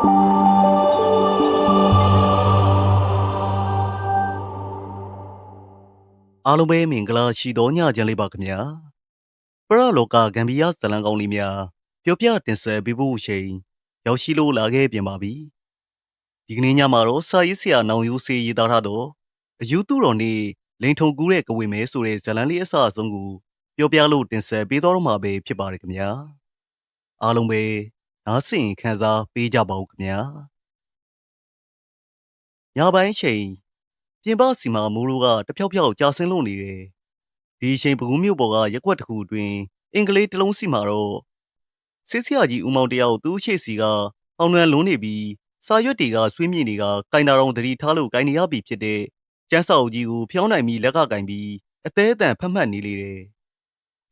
အားလုံးပဲမင်္ဂလာရှိသောညချမ်းလေးပါခင်ဗျာပရလောကဂမ်ဘီယာဇလံကောင်းလေးများပြောပြတင်ဆက်ပေးဖို့ရှိန်ရောက်ရှိလို့လာခဲ့ပြန်ပါပြီဒီကနေ့ညမှာတော့စာရေးဆရာနောင်ယူစေရေးသားထားသောအယူသူတော်နေလိန်ထုံကူးတဲ့ကဝေမဲဆိုတဲ့ဇလံလေးအစအဆုံးကိုပြောပြလို့တင်ဆက်ပေးတော်မှာပဲဖြစ်ပါတယ်ခင်ဗျာအားလုံးပဲ နားဆင်ခံစားပေးကြပါဦးခင်ဗျာညပိုင်းချိန်ပြင်ပစီမာမိုးတို့ကတဖြောက်ဖြောက်ကြာဆင်းလို့နေတယ်။ဒီအချိန်ဘကူးမြို့ပေါ်ကရက်ွက်တစ်ခုအတွင်းအင်္ဂလိပ်တစ်လုံးစီမှာတော့စစ်စရာကြီးဦးမောင်တယောက်သူ့ရှေ့စီကပေါင်နှံလုံးနေပြီးစာရွက်တွေကဆွေးမြေ့နေကကင်နာတော်သတိထားလို့ကင်နေရပြီဖြစ်တဲ့ကျန်းစာအုပ်ကြီးကိုဖျောင်းနိုင်ပြီးလက်ကကင်ပြီးအသေးအတန်ဖတ်မှတ်နေလေတယ်။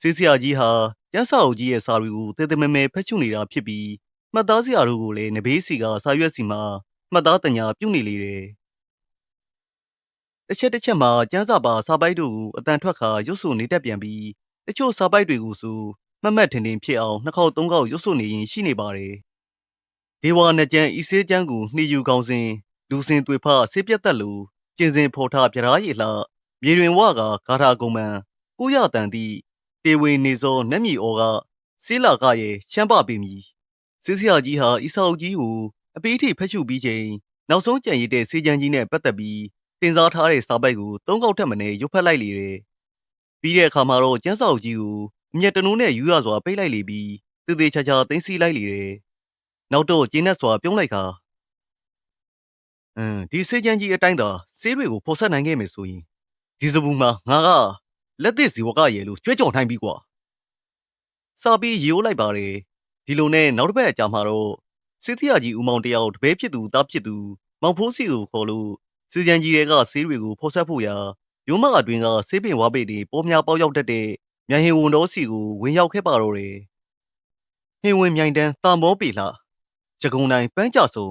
စစ်စရာကြီးဟာကျန်းစာအုပ်ကြီးရဲ့စာတွေကိုတဲတဲမဲမဲဖတ်ချုံနေတာဖြစ်ပြီးမှတ်သားစရာတို့ကိုလည်းနဘေးစီကစာရွက်စီမှာမှတ်သားတညာပြုတ်နေလေတယ်။တစ်ချက်တစ်ချက်မှာကျန်းစာပါစာပိုက်တို့ကိုအတန်ထွက်ခါရွတ်ဆိုနေတတ်ပြန်ပြီးတချို့စာပိုက်တွေကိုဆိုမတ်မတ်ထင်ထင်ဖြစ်အောင်နှစ်ခေါက်သုံးခေါက်ရွတ်ဆိုနေရင်ရှိနေပါတယ်။ဒေဝနကြံဤစေးကျန်းကိုနှီးယူကောင်းစဉ်လူစင်တွေဖဆေးပြတ်သက်လူကျင်စင်ဖော်ထားပြရားရည်လှမြေတွင်ဝကဂါထာကုံမန်ကိုရတန်သည့် တေဝေနေစောနတ်မြီဩကစေးလာကရဲ့ရှမ်းပပေမီစေးစရာကြီးဟာဤစာအုပ်ကြီးကိုအပေးထိဖက်ရှုပြီးချိန်နောက်ဆုံးကြံရည်တဲ့စေးချမ်းကြီးနဲ့ပတ်သက်ပြီးတင်စားထားတဲ့စာပိုက်ကိုသုံးခေါက်ထက်မနည်းရုပ်ဖက်လိုက်လေတယ်။ပြီးတဲ့အခါမှာတော့ကျန်းစာအုပ်ကြီးကိုအမျက်တနိုးနဲ့ယူရစွာပိတ်လိုက်လေပြီးတည်တည်ချာချာသိမ်းဆည်းလိုက်လေတယ်။နောက်တော့ကျင်းနဲ့စွာပြုံးလိုက်ခါအင်းဒီစေးချမ်းကြီးအတိုင်းသာဆေးတွေကိုဖော်ဆက်နိုင်ခဲ့မယ်ဆိုရင်ဒီစပူမှာငါက လက်သစ်စီဝကရဲ့လို့ကြွေးကြော်နိုင်ပြီကွာ။စာပြီးရေိုးလိုက်ပါတယ်။ဒီလိုနဲ့နောက်တစ်ပတ်အကြာမှာတော့စစ်သရကြီးဦးမောင်တယောက်တပည့်ဖြစ်သူတားဖြစ်သူမောင်ဖိုးစီကိုခေါ်လို့စီကြံကြီးတွေကဆေးတွေကိုဖော်ဆက်ဖို့ရာရုံးမအတွင်းကဆေးပင်ဝါပိတ်တွေပေါ်များပေါက်ရောက်တတ်တဲ့မြိုင်ဟင်ဝန်တော်စီကိုဝင်ရောက်ခဲ့ပါတော့တယ်။ဟင်ဝင်မြိုင်တန်းတာမောပေလာဂျကုံတိုင်းပန်းကြဆုံ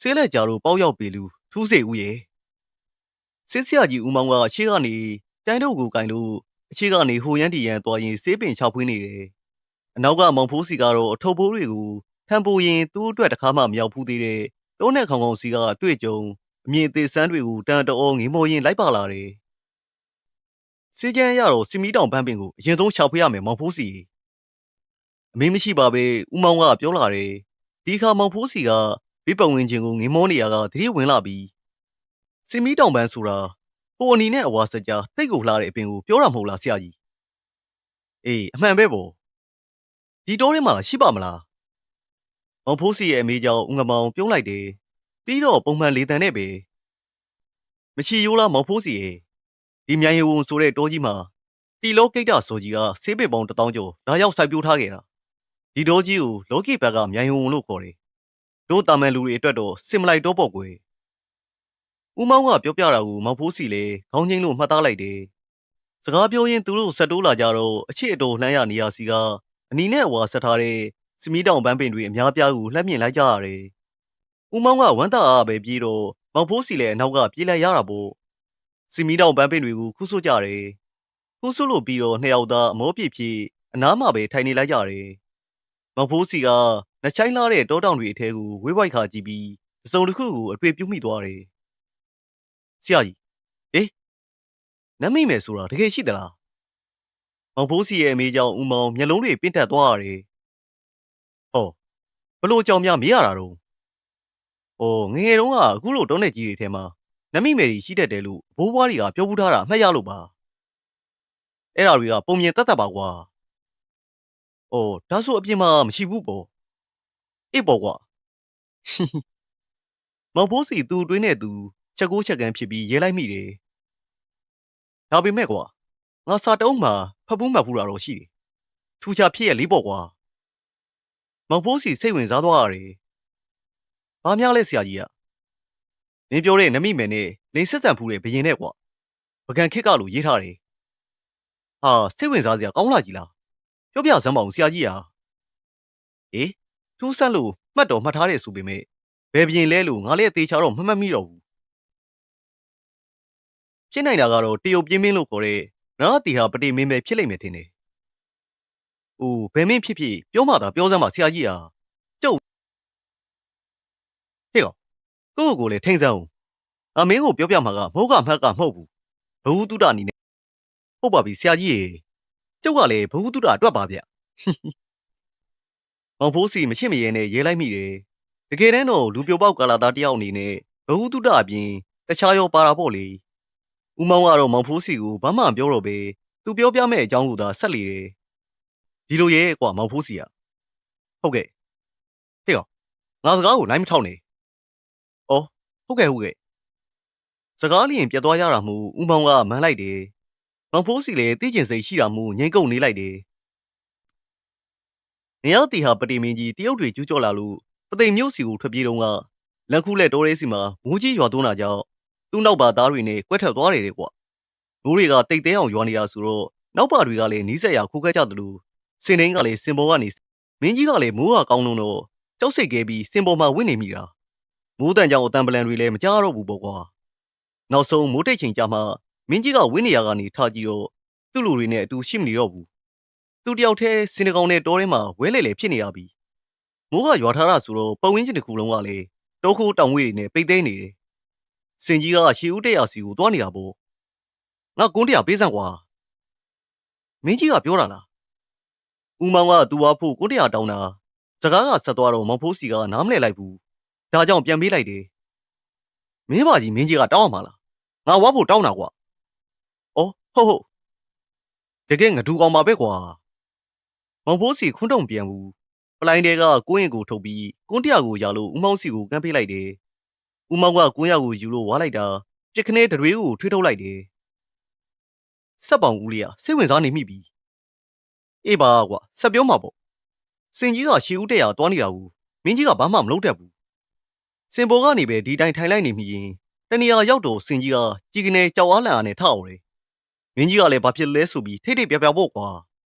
ဆေးလက်ကြတို့ပေါက်ရောက်ပေလူထူးစေဦးရဲ့စစ်ဆရာကြီးဦးမောင်ကရှေ့ကနေတိုင်းတို့ကိုကင်လို့ အရှိကနေဟိုရန်တီရန်သွားရင်ဆေးပင်ချောက်ဖွေးနေတယ်။အနောက်ကမောင်ဖိုးစီကတော့အထုပ်ဖိုးတွေကိုထံပိုးရင်သူ့အတွက်တခါမှမရောက်ဘူးသေးတဲ့တုံးနဲ့ခေါင်ခေါင်စီကတွေ့ကြုံအမြင်သေးစမ်းတွေကိုတန်တော်ငေးမော်ရင်လိုက်ပါလာတယ်။စီကျန်းရတော့စီမီတောင်ပန်းပင်ကိုအရင်ဆုံးရှာဖွေရမယ်မောင်ဖိုးစီ။အမေမရှိပါပဲဦးမောင်ကပြောလာတယ်။ဒီခါမောင်ဖိုးစီကဘေးပဝင်ချင်းကိုငေးမောနေရကတတိဝင်လာပြီးစီမီတောင်ပန်းဆိုတာ ဟိုအနီနဲ့အဝါစကြားတိတ်ကိုလှတဲ့အပင်ကိုပြောတာမဟုတ်လားဆရာကြီး။အေးအမှန်ပဲပေါ့။ဒီတိုးထဲမှာရှိပါမလား။မောင်ဖိုးစီရဲ့အမေကြောင့်ဦးငမောင်ပြုံးလိုက်တယ်။ပြီးတော့ပုံမှန်လေတံနဲ့ပဲ။မရှိရိုးလားမောင်ဖိုးစီရဲ့ဒီမြိုင်ရဝုံဆိုတဲ့တောကြီးမှာတီလောကိတ္တဆိုကြီးကဆေးပစ်ပေါင်းတစ်တောင်းကျော်လာရောက်စိုက်ပျိုးထားခဲ့တာဒီတောကြီးကိုလောကီဘက်ကမြိုင်ရဝုံလို့ခေါ်တယ်တို့တာမန်လူတွေအတွက်တော့စင်မလိုက်တော့ပေါ့ကွယ် ဦးမောင်ကပြောပြတာကိုမောင်ဖိုးစီလည်းခေါင်းချင်းလို့မှတ်သားလိုက်တယ်စကားပြောရင်းသူတို့ဆက်တိုးလာကြတော့အချစ်အတော်လှမ်းရနေရစီကအနီနဲ့အဝါဆက်ထားတဲ့စမီတောင်ပန်းပင်တွေအများပြားကိုလှမ်းမြင်လိုက်ကြရတယ်ဦးမောင်ကဝမ်းသာအားပဲပြေးတော့မောင်ဖိုးစီလည်းအနောက်ကပြေးလိုက်ရတာပေါ့စီမီတောင်ပန်းပင်တွေကိုခုဆွတ်ကြတယ်ခုဆွတ်လို့ပြီးတော့နှစ်ယောက်သားအမောပြည့်ပြည့်အနားမှာပဲထိုင်နေလိုက်ကြတယ်မောင်ဖိုးစီကနှချိုင်းလာတဲ့တောတောင်တွေအထဲကိုဝေးဝိုက်ခါကြည့်ပြီးအစုံတစ်ခုကိုအတွေ့ပြုမိသွားတယ် ဆရာကြီးအေးနမ်းမိမယ်ဆိုတာတကယ်ရှိသလားမောင်ဖိုးစီရဲ့အမေကြောင့်ဦးမောင်မျက်လုံးတွေပင့်တက်သွားရတယ်ဟောဘလို့ကြောင်များမေးရတာတော့ဟောငယ်ငယ်တုန်းကအခုလိုတုံးတဲ့ကြီးတွေထဲမှာနမိမယ်ကြီးရှိတတ်တယ်လို့ဘိုးဘွားတွေကပြောဘူးထားတာအမှတ်ရလို့ပါအဲ့ဒါတွေကပုံမြင်တတ်တတ်ပါကွာ။အော်ဒါဆိုအပြင်မှာမရှိဘူးပေါ့။အေးပေါ့ကွာ။မောင်ဖိုးစီသူ့အတွင်းနဲ့သူ ချက်ကိုးချက်ကန်းဖြစ်ပြီးရဲလိုက်မိတယ်။ဒါပေမဲ့ကွာငါစာတုံးမှာဖတ်ဘူးမှတ်ဘူးတာတော့ရှိတယ်။ထူချာဖြစ်ရဲ့လေးပေါ့ကွာ။မောင်ဖိုးစီစိတ်ဝင်စားသွားရတယ်။ဘာများလဲဆရာကြီးက။နင်းပြောတဲ့နမိမယ်နဲ့လိန်ဆက်ဆံဖူးတဲ့ဘရင်နဲ့ကွာ။ပကံခစ်ကလို့ရေးထားတယ်။ဟာစိတ်ဝင်စားစရာကောင်းလာကြီးလား။ပြောပြစမ်းပါဦးဆရာကြီးဟာ။အေးထူးဆန်းလို့မှတ်တော်မှတ်ထားတယ်ဆိုပေမဲ့ဘယ်ဘရင်လဲလို့ငါလည်းအသေးချာတော့မမှတ်မိတော့ဘူး။ ဖြစ်နိုင်တာကတော့တရုတ်ပြင်းမင်းလို့ခေါ်တဲ့နရတီဟာပတိမင်းပဲဖြစ်လိမ့်မယ်ထင်တယ်။အိုးဘယ်မင်းဖြစ်ဖြစ်ပြောမှသာပြောစမ်းပါဆရာကြီးဟာကိုယ့်ကိုယ်ကိုလည်းထိမ့်စမ်းအောင်ငါမင်းကိုပြောပြမှာကမဟုတ်ကမှတ်ကမဟုတ်ဘူးဘဝတုဒ္ဒအနေနဲ့ဟုတ်ပါပြီဆရာကြီးရေကျုပ်ကလည်းဘဝတုဒ္ဒအတွက်ပါဗျမောင်ဖိုးစီမရှိမရဲနဲ့ရဲလိုက်မိတယ်တကယ်တမ်းတော့လူပြိုပေါက်ကာလာသားတယောက်အနေနဲ့ဘဝတုဒ္ဒအပြင်တခြားရောပါတာပေါ့လေ ဦးမောင်ကတော့မောင်ဖိုးစီကိုဘာမှမပြောတော့ပဲသူပြောပြမဲ့အကြောင်းကိုသာဆက်လေတယ်ဒီလိုရဲကွာမောင်ဖိုးစီကဟုတ်ကဲ့ဟေ့ရောငါစကားကိုလိုက်မထောက်နဲ့ဩဟုတ်ကဲ့ဟုတ်ကဲ့စကားလျင်ပြတ်သွားရတာမို့ဦးမောင်ကမန်းလိုက်တယ်။မောင်ဖိုးစီလည်းသိကျင်စိတ်ရှိတာမို့ငိမ့်ကုန်နေလိုက်တယ်။နေရောက်တီဟာပတိမင်းကြီးတရုတ်တွေကျူးကျော်လာလို့ပသိမ်မျိုးစီကိုထွက်ပြေးတော့ကလက်ခုလက်တော်ရဲစီမှာမိုးကြီးရွာသွန်းတာကြောင့် သူ့နောက်ပါသားတွေနဲ့ကွက်ထက်သွားတယ်တဲ့ကွ။မိုးတွေကတိတ်တဲအောင်ရွာနေတာဆိုတော့နောက်ပါတွေကလည်းနီးစက်ရခိုးခဲ့ကြသလိုစင်နှင်းကလည်းစင်ပေါ်ကနေမင်းကြီးကလည်းမိုးကကောင်းလုံးတော့ကြောက်စိတ်ခဲပြီးစင်ပေါ်မှာဝင့်နေမိတာ။မိုးတန်ကြောင်အတန်ပလန်တွေလည်းမကြတော့ဘူးပေါ့ကွာ။နောက်ဆုံးမိုးတိတ်ချိန်ကြမှာမင်းကြီးကဝင်းနေရကနေထားကြည့်တော့သူ့လူတွေနဲ့အတူရှိမနေတော့ဘူးသူတယောက်တည်းစင်တကောင်နဲ့တောထဲမှာဝဲလေလေဖြစ်နေရပြီမိုးကရွာထားတာဆိုတော့ပတ်ဝန်းကျင်တစ်ခုလုံးကလည်းတောခိုးတောင်ဝေးတွေနဲ့ပိတ်သိမ်းနေတယ် စင်ကြီးကရှေးဦးတက်ရစီကိုတွားနေတာပေါ့ငါကွန်းတရပေးစမ်းကွာမင်းကြီးကပြောတာလားဦးမောင်ကသူ့ဝါဖို့ကွန်းတရတောင်းတာစကားကဆက်သွားတော့မောင်ဖိုးစီကနားမလဲလိုက်ဘူးဒါကြောင့်ပြန်ပေးလိုက်တယ်မင်းပါကြီးမင်းကြီးကတောင်းရမှာလားငါဝါဖို့တောင်းတာကွာ။အော်ဟုတ်ဟုတ်တကယ်ငဒူကောင်ပါပဲကွာ။မောင်ဖိုးစီခွန်းတုံပြန်ဘူး။ပလိုင်းတဲကကိုင်းရင်ကိုထုတ်ပြီးကွန်းတရကိုရလို့ဦးမောင်စီကိုကမ်းပေးလိုက်တယ်။ ဦးမောင်ကကွန်းရကိုယူလို့ဝါလိုက်တာပြစ်ခနဲတတွေးကိုထွေးထုတ်လိုက်တယ်။စက်ပောင်ဦးလေးကစိတ်ဝင်စားနေမိပြီ။အေးပါကွာဆက်ပြောမှာပေါ့။စင်ကြီးကရှေးဦးတက်ရသွားနေတာကိုမင်းကြီးကဘာမှမလုပ်တတ်ဘူး။စင်ပေါ်ကနေပဲဒီတိုင်းထိုင်လိုက်နေမိရင်တနေရာရောက်တော့စင်ကြီးကကြီးကနေကြောက်အားလန့်အားနဲ့ထအောင်တယ်။မင်းကြီးကလည်းဘာဖြစ်လဲဆိုပြီးထိတ်ထိတ်ပြပြပေါ့ကွာ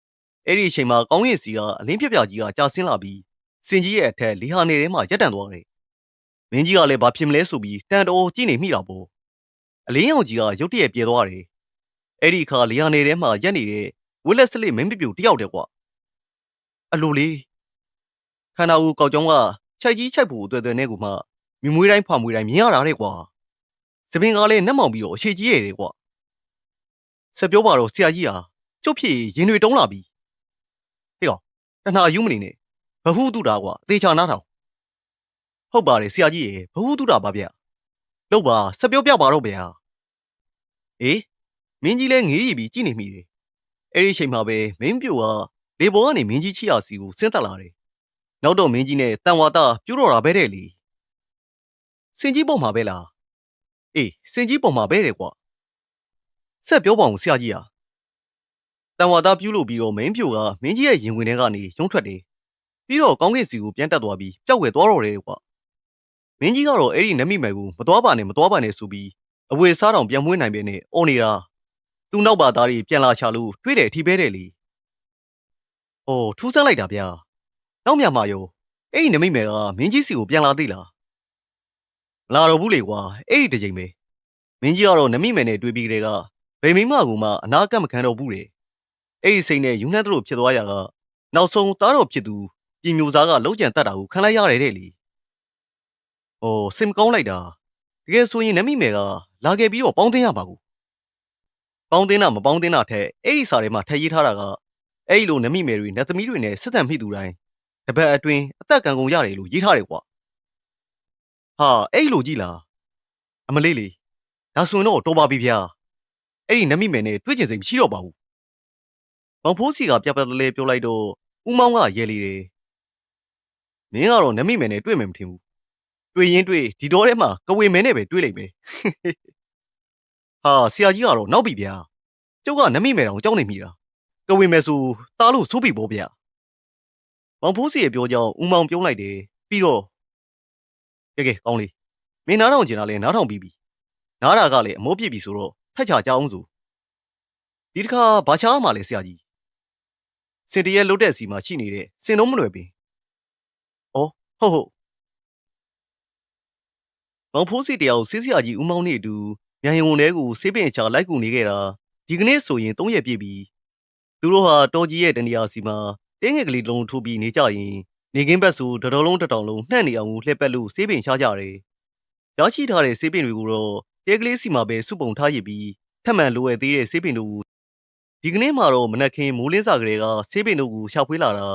။အဲ့ဒီအချိန်မှာကောင်းရင်စီကအလင်းပြပြကြီးကကြာဆင်းလာပြီးစင်ကြီးရဲ့အထက်လီဟာနေထဲမှာရက်တန်သွားတယ်။ မင်းကြီးကလည်းဘာဖြစ်မလဲဆိုပြီးတန်တော်ကြည့်နေမိတာပေါ့။အလင်းရောင်ကြီးကရုတ်တရက်ပြေသွားတယ်။အဲ့ဒီအခါလီဟာနေထဲမှာရက်နေတဲ့ဝက်လက်စလစ်မင်းပြပြတယောက်တည်းကွာ။အလိုလေးခန္ဓာဦးကောက်ကြောင်းကခြိုက်ကြီးခြိုက်ဖို့အတွက်တဲ့နဲ့ကူမှမြမွေးတိုင်းဖွာမွေးတိုင်းမြင်ရတာတဲ့ကွာ။သပင်ကလည်းနှက်မောင်ပြီးတော့အရှိကြီးရတယ်ကွာ။ဆက်ပြောပါတော့ဆရာကြီးဟာကျုပ်ဖြစ်ရင်တွေတုံးလာပြီ။ဟေ့ကောင်တဏှာယူမနေနဲ့ဘဟုတုတာကွာအသေးချာနားထောင်။ ဟုတ်ပါတယ်ဆရာကြီးရေဘဟုတုတာပါဗျ။လို့ပါဆက်ပြောပြပါတော့ဗျာ။အေးမင်းကြီးလည်းငေးရီပြီးကြည့်နေမိတယ်။အဲ့ဒီအချိန်မှာပဲမင်းပြိုကလေပေါ်ကနေမင်းကြီးချီရစီကိုဆင်းသက်လာတယ်။နောက်တော့မင်းကြီးနဲ့တန်ဝါတာပြိုတော့တာပဲတဲ့လေ။စင်ကြီးပုံမှာပဲလား။အေးစင်ကြီးပုံမှာပဲတဲ့ကွာ။ဆက်ပြောပါဦးဆရာကြီးဟာတန်ဝါတာပြူးလို့ပြီးတော့မင်းပြိုကမင်းကြီးရဲ့ရင်ဝင်ထဲကနေရုံထွက်တယ်။ပြီးတော့ကောင်းကင်စီကိုပြန်တက်သွားပြီးပျောက်ွယ်သွားတော့တယ်ကွာ။ မင်းကြီးကတော့အဲ့ဒီနမိမယ်ကိုမသွားပါနဲ့မသွားပါနဲ့ဆိုပြီးအဝေစားတောင်ပြန်မွေးနိုင်ပဲနဲ့အော်နေတာ။သူ့နောက်ပါသားတွေပြန်လာချလို့တွေ့တယ်အထီးပဲတယ်လေ။အော်ထူးဆန်းလိုက်တာဗျာ။နောက်မြမှာရောအဲ့ဒီနမိမယ်ကမင်းကြီးစီကိုပြန်လာသေးလား။မလာတော့ဘူးလေကွာအဲ့ဒီတစ်ချိန်ပဲ။မင်းကြီးကတော့နမိမယ်နဲ့တွေ့ပြီးကလေးကဗိမိမကူမှအနာကပ်မခံတော့ဘူးတဲ့။အဲ့ဒီစိတ်နဲ့ယူနှက်တို့ဖြစ်သွားရကနောက်ဆုံးသားတော်ဖြစ်သူပြည်မျိုးသားကလုံးကြံတတ်တာကိုခံလိုက်ရတယ်တဲ့လေ။ အော်စင်မကောင်းလိုက်တာ။တကယ်ဆိုရင်နမိမယ်ကလာခဲ့ပြီးတော့ပေါင်းသိမ်းရပါကူ။ပေါင်းသိမ်းတာမပေါင်းသိမ်းတာထက်အဲ့ဒီစာထဲမှာထည့်ရေးထားတာကအဲ့ဒီလိုနမိမယ်တွေနတ်သမီးတွေနဲ့ဆက်ဆံမိသူတိုင်းတပတ်အတွင်းအသက်ကံကုန်ရတယ်လို့ရေးထားတယ်ကွာ။ဟာအဲ့ဒီလိုကြီးလား။အမလေးလေဒါဆိုရင်တော့တော်ပါပြီဗျာ။အဲ့ဒီနမိမယ်နဲ့တွေ့ကျင်စိတ်မရှိတော့ပါဘူး။မောင်ဖိုးစီကပြပြတလဲပြောလိုက်တော့ဦးမောင်ကရဲလေတယ်။မင်းကတော့နမိမယ်နဲ့တွေ့မယ်မထင်ဘူး။ တွေ့ရင်တွေ့ဒီတော့ထဲမှာကဝေမဲနဲ့ပဲတွေ့လိမ့်မယ်။ဟာဆရာကြီးကတော့နောက်ပြီဗျာ။ကျုပ်ကနမိမယ်တောင်ကြောက်နေမိတာ။ကဝေမဲဆိုတားလို့ဆိုးပြီပေါ့ဗျာ။မောင်ဖိုးစီရဲ့ပြောကြောင်းဦးမောင်ပြုံးလိုက်တယ်။ပြီးတော့ကဲကဲကောင်းလေးမင်းနားထောင်ကျင်တာလဲနားထောင်ပြီးပြီ။နားတာကလည်းအမိုးပြစ်ပြီဆိုတော့ဖက်ချကြအောင်ဆိုဒီတစ်ခါဘာချားမှလဲဆရာကြီးစင်တရဲလုတ်တဲ့စီမှာရှိနေတဲ့စင်လုံးမလွယ်ပင်။အော်ဟုတ်ဟုတ် မောင်ဖိုးစီတယောက်ဆေးဆရာကြီးဦးမောင်နဲ့အတူမြန်ယုံတဲကိုဆေးပင်ချလိုက်ကူနေခဲ့တာဒီကနေ့ဆိုရင်၃ရက်ပြည့်ပြီသူတို့ဟာတော်ကြီးရဲ့တနေရာစီမှာတင်းငယ်ကလေးတစ်လုံးထိုးပြီးနေကြရင်နေကင်းဘက်ဆိုတတော်လုံးတတောင်လုံးနှံ့နေအောင်လှည့်ပက်လို့ဆေးပင်ရှားကြတယ်ရရှိထားတဲ့ဆေးပင်တွေကိုတော့တဲကလေးစီမှာပဲစုပုံထားရစ်ပြီးထပ်မံလိုအပ်သေးတဲ့ဆေးပင်တို့ကိုဒီကနေ့မှာတော့မနက်ခင်းမိုးလင်းစာကလေးကဆေးပင်တို့ကိုရှာဖွေလာတာ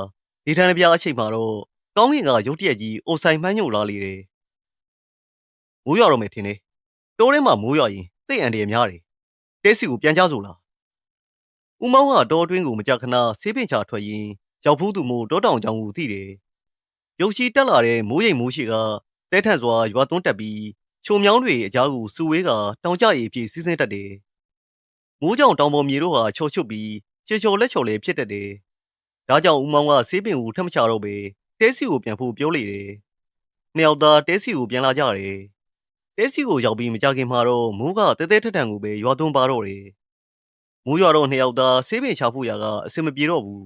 နေထိုင်ပြအချိန်မှာတော့ကောင်းကင်ကရုတ်တရက်ကြီးအိုဆိုင်မှန်းညိုလာလေတယ် မိုးရွာတော့မယ်ထင်တယ်တိုးထဲမှာမိုးရွာရင်သိပ်အန်တယ်များတယ်တဲစီကိုပြန်ကြဆိုလားဦးမောင်ကတောအတွင်းကိုမကြခဏဆေးပင်ချထွက်ရင်းရောက်ဖူးသူမို့တောတောင်ကြောင်ကိုသိတယ်ရုပ်ရှိတက်လာတဲ့မိုးရိမ်မိုးရှိကတဲထန့်စွာရွာသွန်းတက်ပြီးချုံမြောင်းတွေအကြားကိုစူဝေးကတောင်ကျရည်ဖြစ်စီးဆင်းတတ်တယ်မိုးကြောင်တောင်ပေါ်မြေတို့ဟာချော်ချွတ်ပြီးချေချော်လက်ချော်လည်းဖြစ်တတ်တယ်ဒါကြောင့်ဦးမောင်ကဆေးပင်ကိုထပ်မချတော့ပဲတဲစီကိုပြန်ဖို့ပြောလေတယ်နှစ်ယောက်သားတဲစီကိုပြန်လာကြတယ် တဲစီကိုရောက်ပြီးမကြခင်မှာတော့မိုးကတဲတဲထက်ထန်ကိုပဲရွာသွန်းပါတော့တယ်မိုးရွာတော့နှစ်ယောက်သားဆေးပင်ချဖို့ရာကအဆင်မပြေတော့ဘူး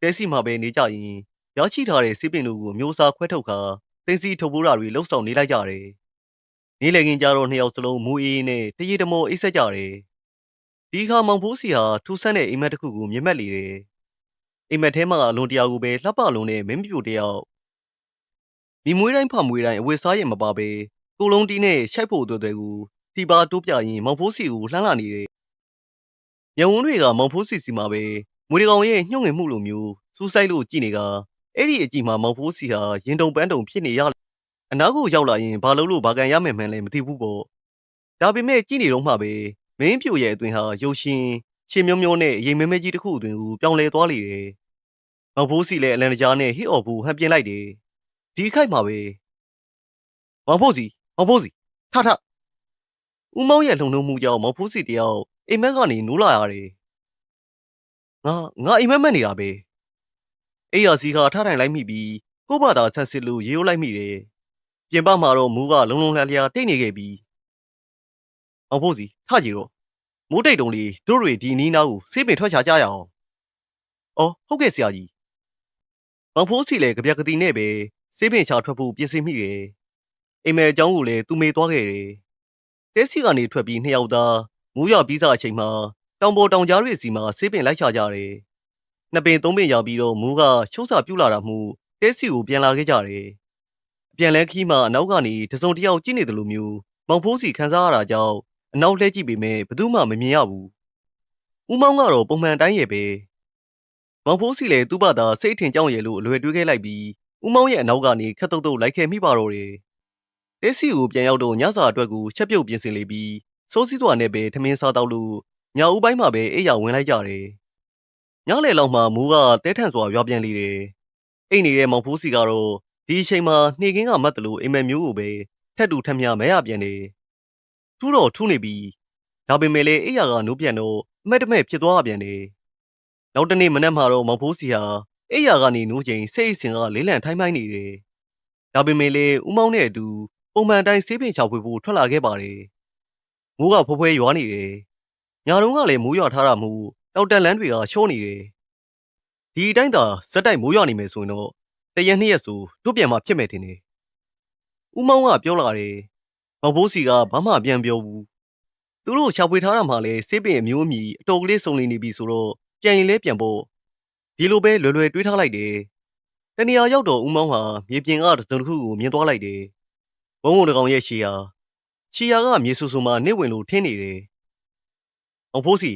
တဲစီမှာပဲနေကြရင်ရရှိထားတဲ့ဆေးပင်တို့ကိုမျိုးစားခွဲထုတ်ခါတင်းစီထုတ်ဖို့ရာတွေလှုပ်ဆောင်နေလိုက်ကြတယ်နေလေခင်ကြတော့နှစ်ယောက်စလုံးမူအေးအေးနဲ့တရေတမောအိတ်ဆက်ကြတယ်ဒီခါမောင်ဖိုးစီဟာထူဆန်းတဲ့အိမ်မက်တစ်ခုကိုမြင်မဲ့လေတယ်အိမ်မက်ထဲမှာအလွန်တရာကိုပဲလှပလုံးနဲ့မင်းပြိုတယောက်မိမွေးတိုင်းဖမွေးတိုင်းအဝတ်စားရင်မပါပဲ ကိုလုံးတီးနဲ့ရှိုက်ဖို့အတွက်တွေကိုတီပါတိုးပြရင်မောင်ဖိုးစီကိုလှမ်းလာနေတယ်။ညဝန်းတွေကမောင်ဖိုးစီစီမှာပဲမွေကောင်ရဲ့ညှို့ငင်မှုလိုမျိုးစူးစိုက်လို့ကြည်နေကအဲ့ဒီအကြည့်မှာမောင်ဖိုးစီဟာရင်တုံပန်းတုံဖြစ်နေရအနားကိုရောက်လာရင်ဘာလို့လို့ဘာကန်ရမယ်မှန်းလည်းမသိဘူးပေါ့။ဒါပေမဲ့ကြည်နေတော့မှပဲမင်းပြိုရဲ့အတွင်ဟာရုပ်ရှင်ရှင်မျိုးမျိုးနဲ့ရေမဲမဲကြီးတစ်ခုအတွင်ကိုပြောင်းလဲသွားလေတယ်။မောင်ဖိုးစီလည်းအလန်တကြားနဲ့ဟစ်အော်ဘူးဟန်ပြင်းလိုက်တယ်။ဒီခိုက်မှာပဲမောင်ဖိုးစီ မောင်ဖိုးစီထထဦးမောင်ရဲ့လုံနှုံမှုကြောင့်မောင်ဖိုးစီတယောက်အိမ်မက်ကနေနိုးလာရတယ်။ငါငါအိမ်မက်မက်နေတာပဲ။အိယာစီကထထိုင်လိုက်မိပြီးကို့ဘာသာဆက်စစ်လို့ရေရိုးလိုက်မိတယ်။ပြင်ပမှာတော့မူးကလုံလုံလျားလျားတိတ်နေခဲ့ပြီး။မောင်ဖိုးစီထကြည့်တော့မိုးတိတ်တုံလေးတို့တွေဒီနီးနားကိုဆေးပင်ထွက်ချကြရအောင်။အော်ဟုတ်ကဲ့ဆရာကြီး။မောင်ဖိုးစီလည်းကြပြကတိနဲ့ပဲဆေးပင်ချထွက်ဖို့ပြင်ဆင်မိတယ်။ အိမ်မဲအကြောင်းကိုလည်းသူမေသွားခဲ့တယ်။တဲစီကနေထွက်ပြီးနှစ်ယောက်သားမိုးရွာပြီးစားအချိန်မှာတောင်ပေါ်တောင်ကြားတွေစီမှာဆေးပင်လိုက်ချကြတယ်။နှစ်ပင်သုံးပင်ရောက်ပြီးတော့မိုးကချိုးစာပြူလာတာမှုတဲစီကိုပြန်လာခဲ့ကြတယ်။အပြန်လဲခီးမှာအနောက်ကနေတစုံတစ်ယောက်ကြည့်နေတယ်လို့မျိုးမောင်ဖိုးစီခန်းစားရတာကြောင့်အနောက်လှည့်ကြည့်ပေမဲ့ဘယ်သူမှမမြင်ရဘူး။ဦးမောင်ကတော့ပုံမှန်တိုင်းရဲ့ပဲ။မောင်ဖိုးစီလည်းသူ့ဘာသာစိတ်ထင်ကြောက်ရဲ့လို့အလွယ်တွေးခဲ့လိုက်ပြီးဦးမောင်ရဲ့အနောက်ကနေခက်တုတ်တုတ်လိုက်ခဲ့မိပါတော့တယ်။ တဲစီကိုပြန်ရောက်တော့ညစာအတွက်ကိုချက်ပြုတ်ပြင်ဆင်လေပြီးစိုးစည်းစွာနဲ့ပဲထမင်းစားတော့လို့ညဦးပိုင်းမှာပဲအိယာဝင်လိုက်ကြတယ်။ညလေလောက်မှမိုးကတဲထန်စွာရွာပြန်လေတယ်။အိတ်နေတဲ့မောင်ဖိုးစီကတော့ဒီအချိန်မှာနှေကင်းကမတ်တလို့အိမ်မက်မျိုးကိုပဲထက်တူထက်မြမဲရပြန်တယ်။ထူးတော့ထူးနေပြီ။ဒါပေမဲ့လည်းအိယာကနိုးပြန်တော့အမက်တမဲ့ဖြစ်သွားပြန်တယ်။နောက်တနေ့မနက်မှာတော့မောင်ဖိုးစီဟာအိယာကနေနိုးချိန်စိတ်အစဉ်ကလေးလံထိုင်းမိုင်းနေတယ်။ဒါပေမဲ့လည်းဦးမောင်းနဲ့အတူ ပုံမှန်တိုင်းဆေးပင်ချောက်ဖွေဖို့ထွက်လာခဲ့ပါတယ်။မိုးကဖွဲဖွဲရွာနေတယ်။ညာတုန်းကလည်းမိုးရွာထားတာမို့တောက်တန်လန်းတွေကရှော့နေတယ်။ဒီအတိုင်းသာဇက်တိုက်မိုးရွာနေမယ်ဆိုရင်တော့တရက်နှစ်ရက်ဆိုတို့ပြန်မှဖြစ်မယ်ထင်တယ်။ဦးမောင်းကပြောလာတယ်။မောင်ဘိုးစီကဘာမှပြန်ပြောဘူး။သူတို့ရှာဖွေထားတာမှလည်းဆေးပင်အမျိုးအမီအတော်ကလေးစုံလင်နေပြီဆိုတော့ပြန်ရင်လဲပြန်ဖို့ဒီလိုပဲလွယ်လွယ်တွေးထားလိုက်တယ်။တနေရာရောက်တော့ဦးမောင်းဟာမြေပြင်ကတစ်စုံတစ်ခုကိုမြင်သွားလိုက်တယ်။ ဘုံဘုံတကောင်ရဲ့ရှီယာရှီယာကမြေဆူဆူမှာနေဝင်လို့ထင်းနေတယ်။အောင်ဖိုးစီ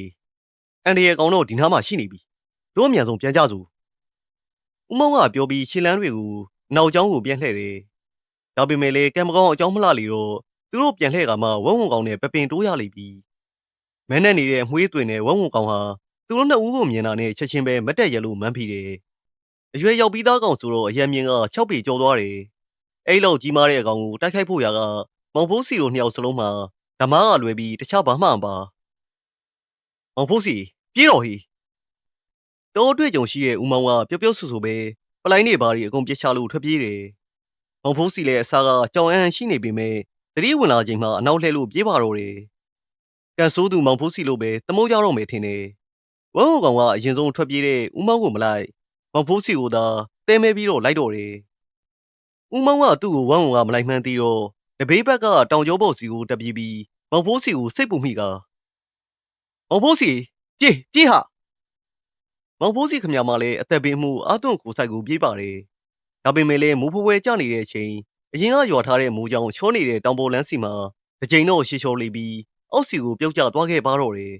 အန်ဒီရဲ့ကောင်တော့ဒီနားမှာရှိနေပြီ။တို့အမြန်ဆုံးပြန်ကြစို့။ဦးမောင်းကပြောပြီးရှီလန်းတွေကိုနောက်ကျောင်းကိုပြန်လှည့်တယ်။ဒါပေမဲ့လေကံမကောင်းအကြောင်းမလှလေတော့သူတို့ပြန်လှည့်ကမှဝုံဝုံကောင်နဲ့ပပင်တိုးရလိမ့်ပြီ။မန်းနဲ့နေတဲ့အမွှေးသွင်တဲ့ဝုံဝုံကောင်ဟာသူတို့နှစ်ဦးကိုမြင်တာနဲ့ချက်ချင်းပဲမတ်တက်ရလို့မန်းဖီတယ်။အရွယ်ရောက်ပြီးသားကောင်ဆိုတော့အရန်မြင်က6ပေကျော်သွားတယ်။ အဲ့လောက်ကြီးမားတဲ့အကောင်ကိုတိုက်ခိုက်ဖို့ရာကမောင်ဖိုးစီတို့နှစ်ယောက်စလုံးမှာဓမ္မကလွယ်ပြီးတခြားဘာမှမပါ။မောင်ဖိုးစီပြေးတော်ဟီတော်တွေ့ကြုံရှိတဲ့ဦးမောင်ကပျော့ပျော့ဆူဆူပဲပလိုင်းနေပါရီအကုန်ပြစ်ချလို့ထွက်ပြေးတယ်။မောင်ဖိုးစီလည်းအစားကကြောင်အန်းရှိနေပေမဲ့တတိဝင်လာချိန်မှာအနောက်လှည့်လို့ပြေးပါတော့တယ်။ကန်ဆိုးသူမောင်ဖိုးစီလို့ပဲတမိုးကြတော့မယ်ထင်တယ်။ဝမ်ဟိုကောင်ကအရင်ဆုံးထွက်ပြေးတဲ့ဦးမောင်ကိုမလိုက်မောင်ဖိုးစီကိုသာတဲမဲပြီးတော့လိုက်တော့တယ်။ ဦးမောင်ကသူ့ကိုဝမ်ဟိုကမလိုက်မှန်းသိတော့တဘေးဘက်ကတောင်ကျောပုတ်စီကိုတက်ပြေးပြီးမောင်ဖိုးစီကိုစိတ်ပူမိကမောင်ဖိုးစီပြေးပြေးဟာမောင်ဖိုးစီခမရမလည်းအသက်ဘေးမှုအာသွန်ကိုဆိုင်ကိုပြေးပါတယ်။ဒါပေမဲ့လည်းမိုးဖွဲဖွဲကျနေတဲ့အချိန်အရင်ကရွာထားတဲ့မိုးကြောင်ချောနေတဲ့တောင်ပေါ်လန်းစီမှာတစ်ကြိမ်တော့ရှေချော်လေပြီးအောက်စီကိုပြုတ်ကျသွားခဲ့ပါတော့တယ်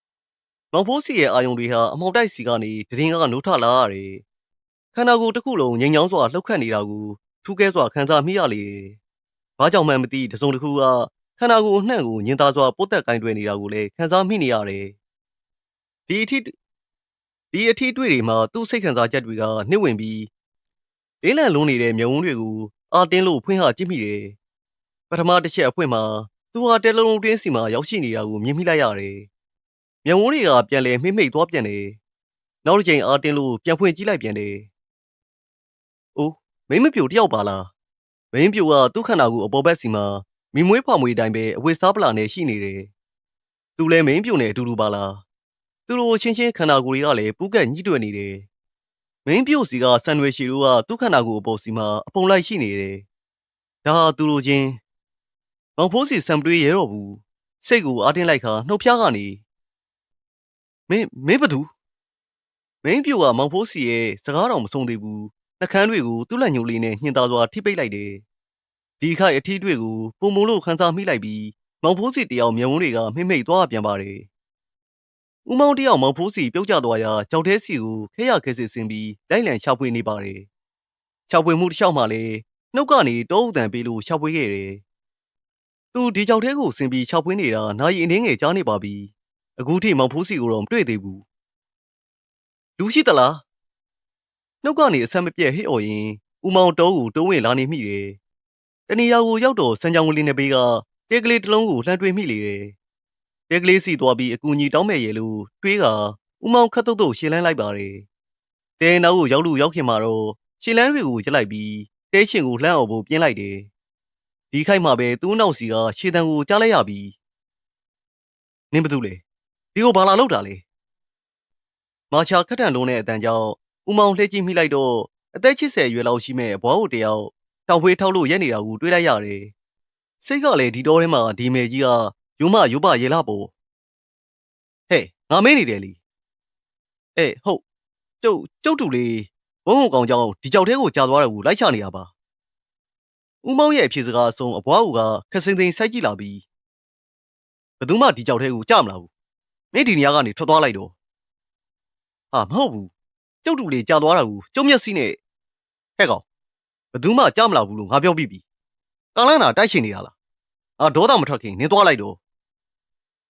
။မောင်ဖိုးစီရဲ့အာယုံတွေဟာအမောင်တိုက်စီကနေတရင်ကနိုးထလာရတယ်။ခန္ဓာကိုယ်တစ်ခုလုံးငြိမ်ချောင်းစွာလှုပ်ခတ်နေတာကို ထူးကဲစွာခံစားမိရလေတယ်။ဘာကြောင့်မှမသိတစုံတစ်ခုကခန္ဓာကိုယ်အနှံ့ကိုညင်သားစွာပုတ်တက်ကင်တွယ်နေတာကိုလည်းခံစားမိနေရတယ်။ဒီအထိဒီအထိတွေ့တွေမှာသူ့စိတ်ခံစားချက်တွေကနှိမ့်ဝင်ပြီးလေးလံလုံးနေတဲ့မြုံဝန်းတွေကိုအာတင်းလို့ဖွင့်ဟကြည့်မိတယ်။ပထမတစ်ချက်အဖွင့်မှာသူဟာတဲလုံးလုံးတင်းစီမှာရောက်ရှိနေတာကိုမြင်မိလိုက်ရတယ်။မြုံဝန်းတွေကပြန်လဲမှိမ့်မိတ်သွားပြန်တယ်။နောက်တစ်ချိန်အာတင်းလို့ပြန်ဖွင့်ကြည့်လိုက်ပြန်တယ်။အိုး မိမ့်မပြိုတယောက်ပါလား။မိမ့်ပြိုကသူ့ခန္ဓာကိုယ်အပေါ်ဘက်စီမှာမိမွေးဖွာမွေတိုင်းပဲအဝတ်စားပလာနဲ့ရှိနေတယ်။သူလည်းမိမ့်ပြိုနဲ့အတူတူပါလား။သူတို့ချင်းချင်းခန္ဓာကိုယ်တွေကလည်းပူးကက်ညှိတွယ်နေတယ်။မင်းပြုတ်စီကဆန်ရွယ်ရှည်တို့ကသူ့ခန္ဓာကိုယ်အပေါ်စီမှာအပုံလိုက်ရှိနေတယ်။ဒါဟာသူတို့ချင်းမောင်ဖိုးစီဆံပတွေးရဲတော့ဘူး။စိတ်ကိုအားတင်းလိုက်ခါနှုတ်ဖျားကနေမင်းမင်းဘသူမင်းပြုတ်ကမောင်ဖိုးစီရဲ့စကားတော်မဆုံးသေးဘူး။ နှကန်းတွေကိုသူ့လက်ညှိုးလေးနဲ့ညှင်သာစွာထိပိတ်လိုက်တယ်။ဒီခိုက်အထီးတွေကိုပုံမလို့ခန်းစားမိလိုက်ပြီးမောင်ဖိုးစီတယောက်မျက်ဝန်းတွေကမှိမ့်မိတ်သွားပြန်ပါတယ်။ဦးမောင်တယောက်မောင်ဖိုးစီပြုတ်ကျသွားရာကြောက်တဲစီကိုခဲရခဲစစ်ဆင်းပြီးလိုက်လံရှာဖွေနေပါတယ်။ရှာဖွေမှုတစ်လျှောက်မှလည်းနှုတ်ကနေတောအုပ်တန်ပေးလို့ရှာဖွေခဲ့တယ်။သူဒီကြောက်တဲကိုဆင်းပြီးရှာဖွေနေတာနာရီအနည်းငယ်ကြားနေပါပြီ။အခုထိမောင်ဖိုးစီကိုတော့မတွေ့သေးဘူး။လူရှိသလား။ နှုတ်ကနေအဆက်မပြတ်ဟစ်အော်ရင်ဦးမောင်တောကိုတိုးဝင်လာနေမိတယ်။တဏီယာကိုရောက်တော့စံကြောင်ကလေးနဲ့ဘေးကတဲကလေးတစ်လုံးကိုလှမ်းတွေးမိလေတယ်။တဲကလေးစီသွားပြီးအကူကြီးတောင်းမဲ့ရဲ့လို့တွေးကဦးမောင်ခတ်တုတ်တုတ်ရှင်းလန်းလိုက်ပါတယ်။တဲနောက်ကိုရောက်လို့ရောက်ခင်မှာတော့ရှင်းလန်းတွေကိုရက်လိုက်ပြီးတဲရှင်ကိုလှမ်းအောင်ဖို့ပြင်းလိုက်တယ်။ဒီခိုက်မှာပဲသူ့နောက်စီကရှေတံကိုကြားလိုက်ရပြီးနင်းဘသူလဲဒီကိုဘာလာလောက်တာလဲမာချာခက်တန်လုံးနဲ့အတန်ကြောင့် ဦးမောင်လှည့်ကြည့်မိလိုက်တော့အသက်80ရွယ်လောက်ရှိမဲ့ဘွားကိုတယောက်တောင်ဖွေးထောက်လို့ရက်နေတာကိုတွေးလိုက်ရတယ်။စိတ်ကလည်းဒီတော့ထဲမှာဒီမေကြီးကယုံမယုပရေလာပေါ်ဟဲ့ငါမင်းနေတယ်လीအေးဟုတ်ကျုပ်ကျုပ်တူလေးဘုံဘုံကောင်ကြောင့်ဒီကြောက်သေးကိုကြာသွားတယ်ကိုလိုက်ချနေရပါဦးမောင်ရဲ့အဖြေစကားအစုံအဘွားကခက်စင်စင်စိုက်ကြည့်လာပြီးဘယ်သူမှဒီကြောက်သေးကိုကြမလာဘူးမင်းဒီနေရာကနေထွက်သွားလိုက်တော့ဟာမဟုတ်ဘူး ကျုပ်တူလေးကြာသွားတာကိုကျုံမျက်စိနဲ့ဟဲ့ကောင်ဘယ်သူမှကြမလာဘူးလို့ငါပြောပြီးပြီကလန်းတာတိုက်ရှင်နေတာလားအာဒေါသမထွက်ခင်နင်းသွားလိုက်တော့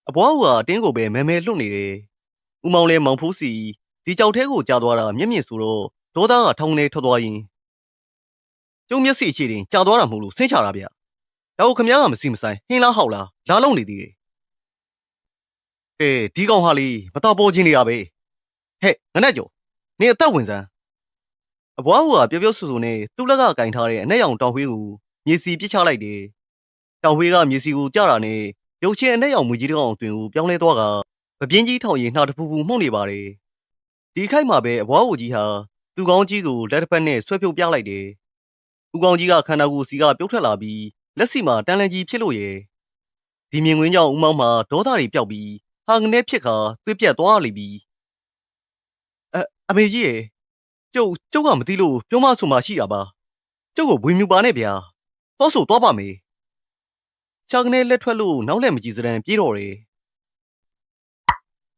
အဘွားကတင်းကိုပဲမဲမဲလွတ်နေတယ်။ဦးမောင်လဲမောင်ဖိုးစီဒီကြောက်ထဲကိုကြာသွားတာမျက်မြင်ဆိုတော့ဒေါသကထောင်းနေထွက်သွားရင်ကျုံမျက်စိအခြေတင်ကြာသွားတာမဟုတ်လို့ဆင်းချတာဗျ။ဒါကိုခမ ्या ကမစီမဆိုင်ဟင်းလားဟောက်လားလာလုံးနေသေးတယ်။အေးဒီကောင်ဟာလေးမတော်ပေါ်ချင်းနေတာပဲ။ဟဲ့ငနဲ့ကျော် နင်အသက်ဝင်စမ်းအဘွားကပြောပြောဆူဆူနဲ့သူ့လက်ကကင်ထားတဲ့အနက်ရောင်တောင်ဝေးကိုမြေစီပစ်ချလိုက်တယ်။တောင်ဝေးကမြေစီကိုကြတာနဲ့ရုပ်ချင်းအနဲ့ရောင်မူကြီးတစ်ကောင်အတွင်ကိုပြောင်းလဲသွားကပပြင်းကြီးထောင်ရင်နှာတပူပူမှုန့်နေပါတယ်ဒီခိုက်မှာပဲအဘွားအိုကြီးဟာသူ့ကောင်းကြီးကိုလက်တစ်ဖက်နဲ့ဆွဲပြုတ်ပြလိုက်တယ်ဦးကောင်းကြီးကခန္ဓာကိုယ်စီကပြုတ်ထွက်လာပြီးလက်စီမှာတန်လန်ကြီးဖြစ်လို့ရဲ့ဒီမြင်ကွင်းကြောင့်ဦးမောင်မှာဒေါသတွေပျောက်ပြီးဟာငနဲ့ဖြစ်ခါသွေးပြတ်သွားလိမ့်ပြီး အအမေကြီးရဲ့ကျုပ်ကျုပ်ကမသိလို့ပြောမဆိုမှရှိတာပါကျုပ်ကိုဘွေမြူပါနဲ့ဗျာတော့ဆိုတော့ပါမေရှာကနေလက်ထွက်လို့နောက်လက်မကြည့်စရန်ပြေးတော့တယ်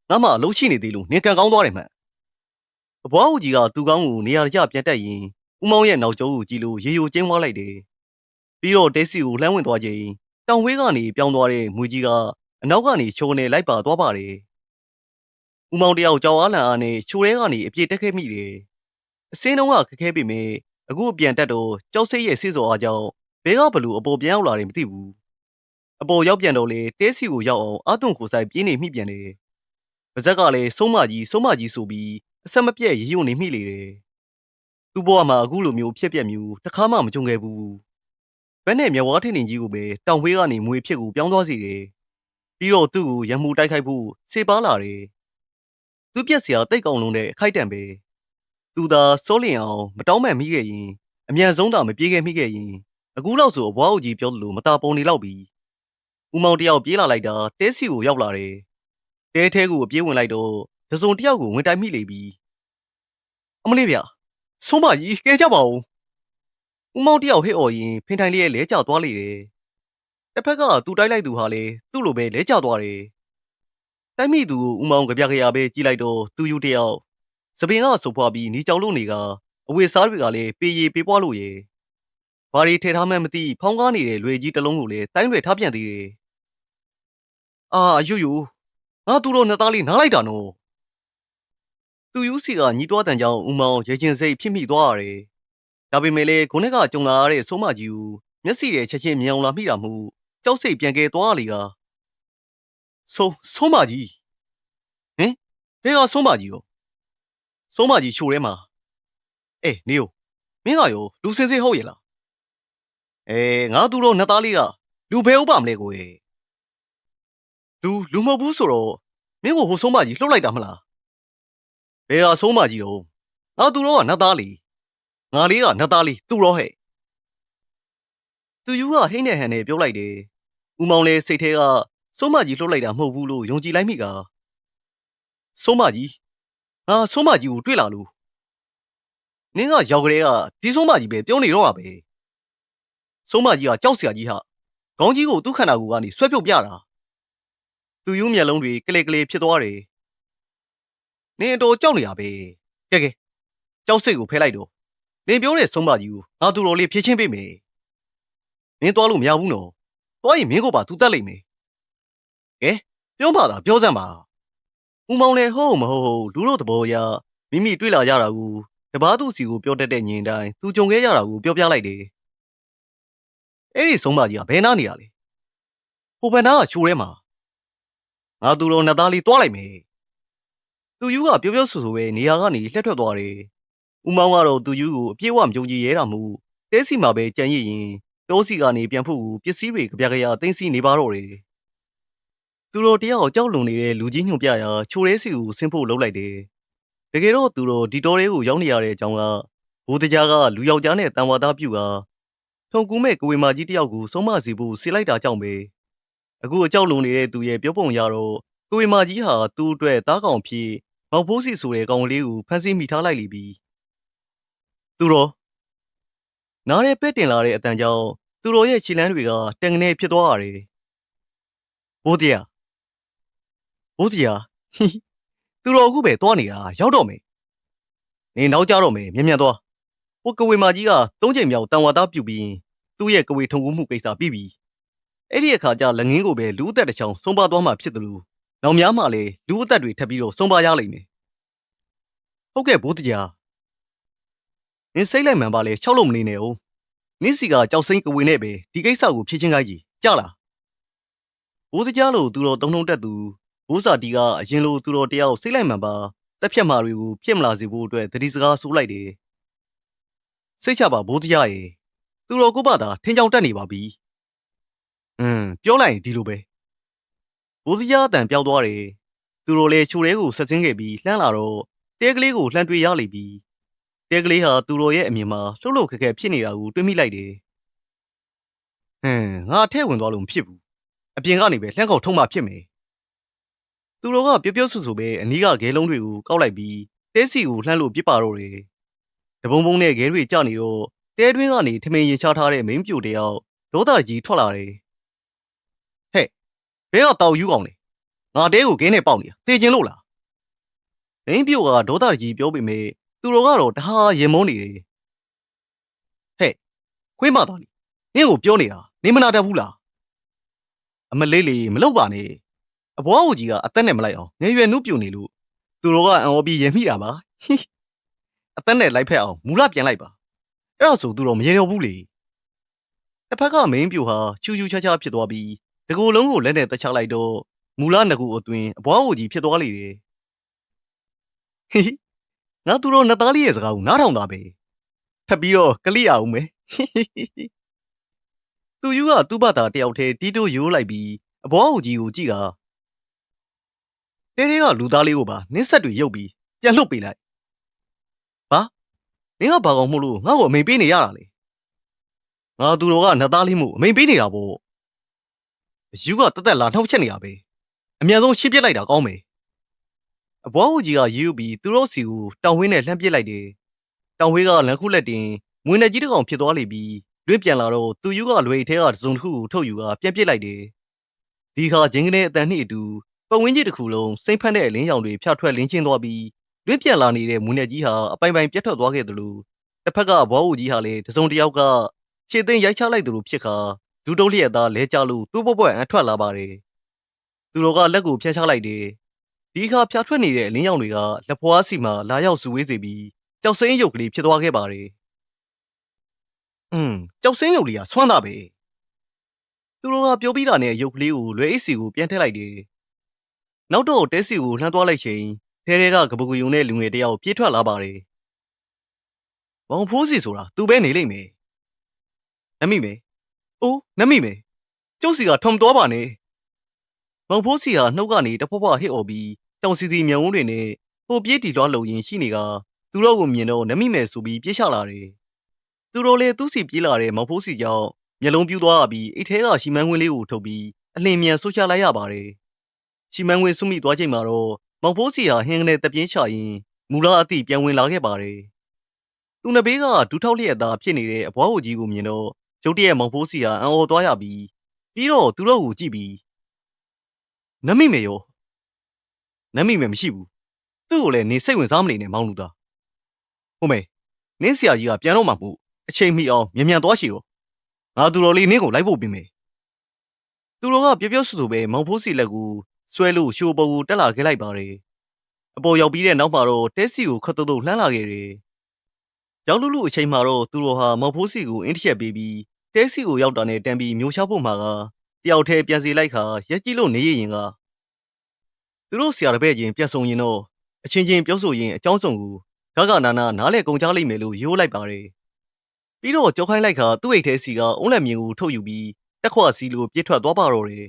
။ငါမှအလုံးရှိနေသေးလို့နင်ကန်ကောင်းသွားတယ်မှန်။အဘွားဦးကြီးကသူ့ကောင်းကိုနေရာတကျပြန်တက်ရင်ဦးမောင်ရဲ့နောက်ကျောကိုကြည့်လို့ရေယိုကျင်းသွားလိုက်တယ်။ပြီးတော့တဲစီကိုလှမ်းဝင်သွားချိန်တောင်ဝေးကနေပြောင်းသွားတဲ့မွေကြီးကအနောက်ကနေချိုးနေလိုက်ပါသွားပါတယ်။ ဦးမောင်တယောက်ကြောက်အားလန့်အားနဲ့ချိုးရဲကနေအပြေတက်ခဲ့မိတယ်။အစင်းတုံးကခက်ခဲပေမဲ့အခုအပြန်တက်တော့ကြောက်စိတ်ရဲ့စိစောအားကြောင့်ဘဲကဘလူအပေါ်ပြန်ရောက်လာတယ်မသိဘူး။အပေါ်ရောက်ပြန်တော့လေတဲစီကိုရောက်အောင်အာသွန်ကိုဆိုင်ပြင်းနေမိပြန်တယ်။ပါဇက်ကလည်းဆုံးမကြီးဆုံးမကြီးဆိုပြီးအဆက်မပြတ်ရေရုံနေမိလေတယ်။သူ့ဘဝမှာအခုလိုမျိုးဖြစ်ပျက်မျိုးတစ်ခါမှမကြုံခဲ့ဘူး။ဘက်နဲ့မြဝါထင်းထင်းကြီးကိုပဲတောင်ဝေးကနေမွေဖြစ်ကိုပြောင်းသွားစေတယ်။ပြီးတော့သူ့ကိုရံမှုတိုက်ခိုက်ဖို့စေပါလာတယ်။ သူ့ပြက်စရာတိတ်ကောင်းလုံးတဲ့အခိုက်တန့်ပဲ။သူသာစိုးလင်အောင်မတောင်းမှန်မိခဲ့ရင်အမြန်ဆုံးသာမပြေးခဲ့မိခဲ့ရင်အခုလောက်ဆိုအဘွားအုပ်ကြီးပြောသလိုမตาပေါ်နေလောက်ပြီ။ဦးမောင်တယောက်ပြေးလာလိုက်တာတဲစီကိုရောက်လာတယ်။တဲထဲကိုပြေးဝင်လိုက်တော့ဒဇုံတယောက်ကိုဝင်တိုက်မိလေပြီ။အမလေးဗျဆုံးမကြီးကဲကြပါဦး။ဦးမောင်တယောက်ဟစ်အော်ရင်ဖင်ထိုင်လေးရဲ့လဲကျသွားလေတယ်တစ်ဖက်ကသူတိုက်လိုက်သူဟာလေသူ့လိုပဲလဲကျသွားတယ် တိုက်မိသူကိုဦးမောင်ကြပြကြရပဲကြည့်လိုက်တော့သူယူတယောက်စပင်ကဆုပ်ဖွားပြီးနီးကြောင်လို့နေကအဝေစားတွေကလည်းပေးရီပေးပွားလို့ရေဘာတွေထဲထားမှန်းမသိဖောင်းကားနေတဲ့လွေကြီးတစ်လုံးကိုလည်းတိုင်းလွယ်ထားပြန်သေးတယ်အာယူယူငါသူတို့နှစ်သားလေးနားလိုက်တာနော်သူယူစီကညီးတွားတန်ကြောင်ဦးမောင်ရေချင်းစိတ်ဖြစ်မိသွားရတယ်ဒါပေမဲ့လေခုနှစ်ကကြုံလာရတဲ့ဆိုးမကြီးကိုမျက်စိရဲ့ချက်ချင်းမြင်အောင်လာမိတာမှုကြောက်စိတ်ပြန်ကဲသွားလေက ဆိုးဆိုးမကြီးဟင်ဘယ်ကဆိုးမကြီးရောဆိုးမကြီးချိုထဲမှာအေးနေယောမင်းကရောလူစင်စစ်ဟုတ်ရဲ့လားအဲငါသူတို့နှစ်သားလေးကလူဘယ်ဥပမလဲကိုယ်လူလူမဟုတ်ဘူးဆိုတော့မင်းကိုဟိုဆိုးမကြီးလှုပ်လိုက်တာမလားဘယ်ကဆိုးမကြီးတော့ငါသူတို့ကနှစ်သားလေးငါလေးကနှစ်သားလေးသူ့ရောဟဲ့သူယူကဟိမ့်နဲ့ဟန်နဲ့ပြောလိုက်တယ်ဦးမောင်လည်းစိတ်ထဲက စိုးမကြီးလှုပ်လိုက်တာမဟုတ်ဘူးလို့ယုံကြည်လိုက်မိကစိုးမကြီးငါစိုးမကြီးကိုတွေ့လာလို့နင်းကရောက်ကြတဲ့ကဒီစိုးမကြီးပဲပြောနေတော့တာပဲစိုးမကြီးကကြောက်စရာကြီးဟာခေါင်းကြီးကိုသူ့ခန္ဓာကိုယ်ကနေဆွဲပြုတ်ပြတာသူယူမျက်လုံးတွေကလေကလေဖြစ်သွားတယ်နင်းအတော်ကြောက်နေရပဲကဲကဲကြောက်စိတ်ကိုဖဲလိုက်တော့နင်ပြောတဲ့ဆုံးမကြီးကိုငါသူတော်လေးဖြည့်ချင်းပေးမယ်နင်းသွားလို့မရဘူးနော်သွားရင်မင်းကိုပါသူတက်လိမ့်မယ် ကဲပြောပါတာပြောစမ်းပါဦးမောင်လည်းဟုတ်မဟုတ်ဟုတ်လူတို့သဘောအရမိမိတွေ့လာကြတာကိုတပားသူစီကိုပြောတတ်တဲ့ညင်တိုင်းသူကြုံခဲ့ရတာကိုပြောပြလိုက်တယ်အဲ့ဒီဆုံးမကြီးကဘယ်နာနေရလဲဟိုဘက်နာကချိုးထဲမှာငါသူတော်နှစ်သားလေးတွားလိုက်မယ်သူယူကပြောပြောဆူဆူပဲနေရာကနေလှက်ထွက်သွားတယ်ဦးမောင်ကတော့သူယူကိုအပြည့်အဝမယုံကြည်ရဲတာမှုတဲစီမှာပဲကြံရည်ရင်တောစီကနေပြန်ဖို့ပစ္စည်းတွေကြပြကြရတင်းစီနေပါတော့တယ် သူတို့တယောက်ကြောက်လွန်နေတဲ့လူကြီးညွန့်ပြရာချိုရဲစီကိုဆင်းဖို့လှုပ်လိုက်တယ်တကယ်တော့သူတို့ဒီတော်လေးကိုရောက်နေရတဲ့အကြောင်းကဘိုးတကြားကလူယောက်ျားနဲ့တန်ဝါသားပြူကထုံကူးမဲ့ကိုဝေမာကြီးတယောက်ကိုဆုံးမစီဖို့ဆေးလိုက်တာကြောင့်ပဲအခုအကြောက်လွန်နေတဲ့သူရဲ့ပြောပုံရတော့ကိုဝေမာကြီးဟာသူ့အတွက်တားကောင်ဖြစ်မောက်ဖိုးစီဆိုတဲ့ကောင်လေးကိုဖမ်းဆီးမိထားလိုက်လိပြီသူတော်နားရဲပက်တင်လာတဲ့အတန်ကြောင့်သူတော်ရဲ့ခြေလမ်းတွေကတန်ကနေဖြစ်သွားရတယ်ဘိုးတရား ဘိုးစီယာဟိသူတော်အခုပဲသွားနေတာရောက်တော့မယ်နေနောက်ကြတော့မယ်မြန်မြန်သွားဟိုကဝေမာကြီးကသုံးချိန်မြောက်တန်ဝါသားပြုတ်ပြီးသူ့ရဲ့ကဝေထုံကူးမှုကိစ္စပြီးပြီအဲ့ဒီအခါကျလငင်းကိုပဲလူအသက်တစ်ချောင်းဆုံးပါသွားမှဖြစ်တယ်လို့နောက်များမှလည်းလူအသက်တွေထပ်ပြီးတော့ဆုံးပါရလိမ့်မယ်ဟုတ်ကဲ့ဘိုးတရားနင်းစိတ်လိုက်မှန်ပါလေ၆လုံးမနေနဲ့ဦးနင်းစီကကြောက်စိမ့်ကဝေနဲ့ပဲဒီကိစ္စကိုဖြေချင်းခိုင်းကြီးကြလားဘိုးတရားလို့သူတော်တုံးတုံးတက်သူ ဘိုးစာတီကအရင်လိုသူတော်တယောက်စိတ်လိုက်မှန်ပါတက်ဖြတ်မာတွေကိုပြစ်မလာစေဖို့အတွက်တတိစကားဆိုးလိုက်တယ်စိတ်ချပါဘိုးတရားရေသူတော်ကိုပါတာထင်းချောင်းတက်နေပါပြီอืมပြောလိုက်ရင်ဒီလိုပဲဘိုးတရားအတန်ပြောက်သွားတယ်သူတော်လည်းချိုရဲကိုဆက်စင်းခဲ့ပြီးလှမ်းလာတော့တဲကလေးကိုလှမ်းတွေ့ရလိမ့်ပြီတဲကလေးဟာသူတော်ရဲ့အမြင်မှာလှုပ်လှုပ်ခက်ခဲဖြစ်နေတာကိုတွေးမိလိုက်တယ်ဟမ်ငါအထက်ဝင်သွားလို့မဖြစ်ဘူးအပြင်ကနေပဲလှမ်းခေါက်ထုံးမှဖြစ်မယ် သူတော်ကပြပြဆူဆူပဲအနီးကဂဲလုံးတွေကိုကောက်လိုက်ပြီးတဲစီကိုလှမ်းလို့ပြစ်ပါတော့တယ်တပုံပုံနဲ့ဂဲတွေကျနေတော့တဲတွင်းကနေထမင်းရင်ချထားတဲ့မိန်းပြိုတယောက်ဒေါသကြီးထွက်လာတယ်ဟဲ့ဘဲကတောက်ယူအောင်လေငါတဲကိုဂဲနဲ့ပေါက်နေတာတေချင်လို့လားမိန်းပြိုကဒေါသကြီးပြောပေမဲ့သူတော်ကတော့တဟာရင်မုန်းနေတယ်ဟဲ့ခွေးမသားလေးနင့်ကိုပြောနေတာနေမနာတတ်ဘူးလားအမလေးလေးမလုပ်ပါနဲ့ အဘွားအိုကြီးကအသက်နဲ့မလိုက်အောင်ငယ်ရွယ်နှုတ်ပြူနေလို့သူတော်ကအံဩပြီးရင်မိတာပါအသက်နဲ့လိုက်ဖက်အောင်မူလပြန်လိုက်ပါအဲ့ဒါဆိုသူတော်မရေတော့ဘူးလေတစ်ဖက်ကမင်းပြူဟာချူချူချာချာဖြစ်သွားပြီးတကူလုံးကိုလက်နဲ့တက်ချလိုက်တော့မူလငကူအတွင်းအဘွားအိုကြီးဖြစ်သွားလေတယ်ဟိငါသူတော်နှစ်သားလေးရဲ့စကားကိုနားထောင်တာပဲထပ်ပြီးတော့ကလိအောင်မယ်သူယူကသူ့ဘာသာတယောက်တည်းတီးတိုးရိုးလိုက်ပြီးအဘွားအိုကြီးကိုကြည့်က တဲတဲကလူသားလေးကိုပါနင်းဆက်တွေရုပ်ပြီးပြန်လှုပ်ပေးလိုက်ဘာနင်းကဘာကောင်မို့လို့ငါ့ကိုအမိန်ပေးနေရတာလေငါသူတော်ကနှစ်သားလေးမို့အမိန်ပေးနေတာပေါ့ယူကတက်တက်လာနှောက်ချက်နေရပဲအမြန်ဆုံးရှင်းပြလိုက်တာကောင်းမယ်အဘွားဟိုကြီးကရေယူပြီးသူတို့စီကိုတောင်ဝင်းနဲ့လှမ်းပစ်လိုက်တယ်တောင်ဝင်းကလမ်းခုလက်တင်မွေနဲ့ကြီးတစ်ကောင်ဖြစ်သွားလိမ့်ပြီးလွင့်ပြန်လာတော့သူယူကလွယ်ထဲကတစ်စုံတစ်ခုကိုထုတ်ယူကပြန်ပစ်လိုက်တယ်ဒီခါဂျင်းကနေအတန်နှိအတူ ပတ်ဝန်းကျင်တစ်ခုလုံးစိမ့်ဖက်တဲ့အလင်းရောင်တွေဖြတ်ထွက်လင်းချင်းသွားပြီးလွင့်ပြန်လာနေတဲ့မွေနဲ့ကြီးဟာအပိုင်ပိုင်ပြတ်ထွက်သွားခဲ့တယ်လို့တစ်ဖက်ကဘွားဦးကြီးဟာလည်းတစ်စုံတစ်ယောက်ကခြေသိမ်းရိုက်ချလိုက်တယ်လို့ဖြစ်ခါဒူးတုံးလျက်သားလဲကြလို့တိုးပွက်ပွက်အန်ထွက်လာပါတယ်သူတို့ကလက်ကိုဖျက်ချလိုက်တယ်ဒီခါဖြတ်ထွက်နေတဲ့အလင်းရောင်တွေကလက်ဖွားစီမှာလာရောက်စုဝေးစေပြီးကြောက်စိမ့်ရုပ်ကလေးဖြစ်သွားခဲ့ပါတယ်อืมကြောက်စိမ့်ရုပ်လေးကဆွမ်းတာပဲသူတို့ကပြောပြီးတာနဲ့ရုပ်ကလေးကိုလွယ်အိတ်စီကိုပြန်ထည့်လိုက်တယ် နောက်တော့တဲစီကိုလှမ်းသွားလိုက်ချိန်ထဲထဲကကပူကူယုံတဲ့လူငယ်တယောက်ပြေးထွက်လာပါတယ်။ဘောင်ဖိုးစီဆိုတာသူပဲနေလိမ့်မယ်။နမိမယ်။အိုးနမိမယ်။ကျုပ်စီကထုံသွားပါနဲ့။ဘောင်ဖိုးစီဟာနှုတ်ကနေတဖွားဖွားဟစ်អော်ပြီးတောင်စီစီမြန်ဝန်းတွေနဲ့ဟိုပြေးတီလွှားလုံရင်ရှိနေကသူတို့ကိုမြင်တော့နမိမယ်ဆိုပြီးပြေးချလာတယ်။သူတို့လည်းသူ့စီပြေးလာတဲ့မောင်ဖိုးစီကြောင့်မျက်လုံးပြူးသွားပြီးအိတ်ထဲကရှီမန်းဝင်းလေးကိုထုတ်ပြီးအလင်းမြန်ဆုတ်ချလိုက်ရပါတယ်။ ရှီမန်းဝင်းဆုမိသွားချိန်မှာတော့မောင်ဖိုးစီဟာဟင်းကနေတပြင်းချရင်မူလာအတိပြန်ဝင်လာခဲ့ပါတယ်။သူနှစ်ဘေးကဒူးထောက်လျက်သားဖြစ်နေတဲ့အဘွားအိုကြီးကိုမြင်တော့ကျုပ်တရဲ့မောင်ဖိုးစီဟာအံ့ဩသွားရပြီးပြီးတော့သူတို့ကိုကြည့်ပြီးနမိမေရောနမိမေမရှိဘူးသူ့ကိုလည်းနေစိတ်ဝင်စားမနေနဲ့မောင်လူသားဟုတ်မေနင်းဆရာကြီးကပြန်တော့မှမို့အချိန်မီအောင်မြန်မြန်သွားရှိတော့ငါသူတော်လေးနင်းကိုလိုက်ဖို့ပြင်မယ်သူတော်ကပြပြဆူဆူပဲမောင်ဖိုးစီလက်ကို ဆွဲလို့ရှိုးပေါ်ကိုတက်လာခဲ့လိုက်ပါတယ်အပေါ်ရောက်ပြီးတဲ့နောက်မှာတော့တဲစီကိုခတ်တုတ်တုတ်လှမ်းလာခဲ့တယ်ရောက်လူလူအချိန်မှာတော့သူတော်ဟာမောင်ဖိုးစီကိုအင်းတစ်ချက်ပေးပြီးတဲစီကိုရောက်တာနဲ့တန်ပြီးမျိုးချဖို့မှာကတယောက်တည်းပြန်စီလိုက်ခါရက်ကြည့်လို့နေရရင်ကသူတို့ဆရာတပည့်ချင်းပြန်ဆုံရင်တော့အချင်းချင်းပြောဆိုရင်အကြောင်းစုံကိုဂဂနာနာနားလေကုန်ကြလိမ့်မယ်လို့ရိုးလိုက်ပါတယ်ပြီးတော့ကြောက်ခိုင်းလိုက်ခါသူ့အိတ်ထဲစီကအုံးလက်မြင်ကိုထုတ်ယူပြီးတက်ခွာစီလိုပြစ်ထွက်သွားပါတော့တယ်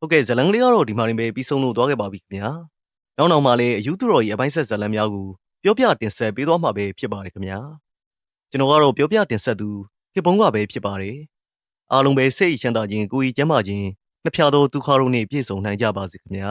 ဟုတ်ကဲ့ဇလန်ကလေးကတော့ဒီမှာနေပဲပြီးဆုံးလို့သွားခဲ့ပါပြီခင်ဗျာနောက်နောက်မှလည်းအယူသူတော်ရဲ့အပိုင်းဆက်ဇလန်များကိုပြောပြတင်ဆက်ပေးသွားမှာပဲဖြစ်ပါတယ်ခင်ဗျာကျွန်တော်ကတော့ပြောပြတင်ဆက်သူခေပုံးကပဲဖြစ်ပါတယ်အားလုံးပဲစိတ်ချမ်းသာခြင်းကိုယ်ကြီးကျန်းမာခြင်းနှစ်ဖြာသောဒုက္ခတို့နဲ့ပြည့်စုံနိုင်ကြပါစေခင်ဗျာ